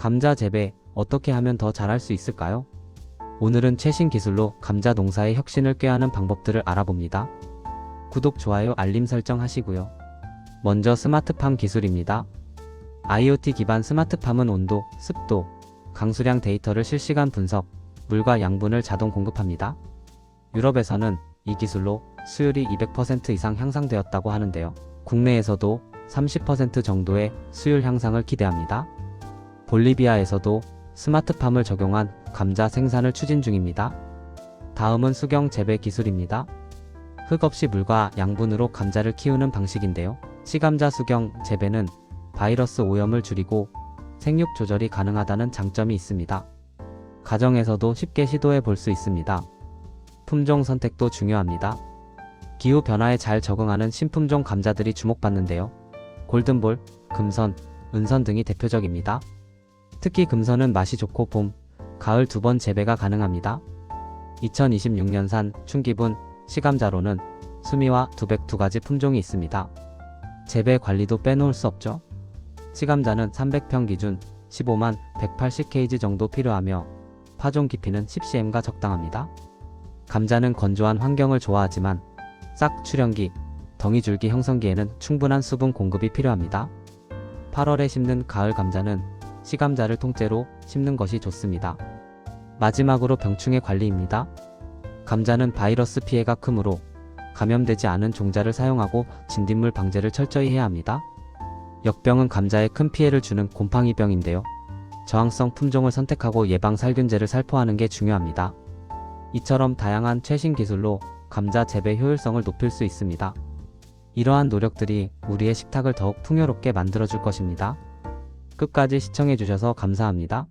감자 재배 어떻게 하면 더 잘할 수 있을까요? 오늘은 최신 기술로 감자 농사의 혁신을 꾀하는 방법들을 알아봅니다. 구독, 좋아요, 알림 설정 하시고요. 먼저 스마트팜 기술입니다. IoT 기반 스마트팜은 온도, 습도, 강수량 데이터를 실시간 분석, 물과 양분을 자동 공급합니다. 유럽에서는 이 기술로 수율이 200% 이상 향상되었다고 하는데요. 국내에서도 30% 정도의 수율 향상을 기대합니다. 볼리비아에서도 스마트팜을 적용한 감자 생산을 추진 중입니다. 다음은 수경 재배 기술입니다. 흙 없이 물과 양분으로 감자를 키우는 방식인데요. 시감자 수경 재배는 바이러스 오염을 줄이고 생육 조절이 가능하다는 장점이 있습니다. 가정에서도 쉽게 시도해 볼 수 있습니다. 품종 선택도 중요합니다. 기후 변화에 잘 적응하는 신품종 감자들이 주목받는데요. 골든볼, 금선, 은선 등이 대표적입니다. 특히 금선은 맛이 좋고 봄, 가을 두 번 재배가 가능합니다. 2026년산 충기분 시감자로는 수미와 두백 두 가지 품종이 있습니다. 재배 관리도 빼놓을 수 없죠. 시감자는 300평 기준 15만 180kg 정도 필요하며 파종 깊이는 10cm가 적당합니다. 감자는 건조한 환경을 좋아하지만 싹 출현기, 덩이 줄기 형성기에는 충분한 수분 공급이 필요합니다. 8월에 심는 가을 감자는 시감자를 통째로 심는 것이 좋습니다. 마지막으로 병충해 관리입니다. 감자는 바이러스 피해가 크므로 감염되지 않은 종자를 사용하고 진딧물 방제를 철저히 해야 합니다. 역병은 감자에 큰 피해를 주는 곰팡이병인데요. 저항성 품종을 선택하고 예방 살균제를 살포하는 게 중요합니다. 이처럼 다양한 최신 기술로 감자 재배 효율성을 높일 수 있습니다. 이러한 노력들이 우리의 식탁을 더욱 풍요롭게 만들어줄 것입니다. 끝까지 시청해주셔서 감사합니다.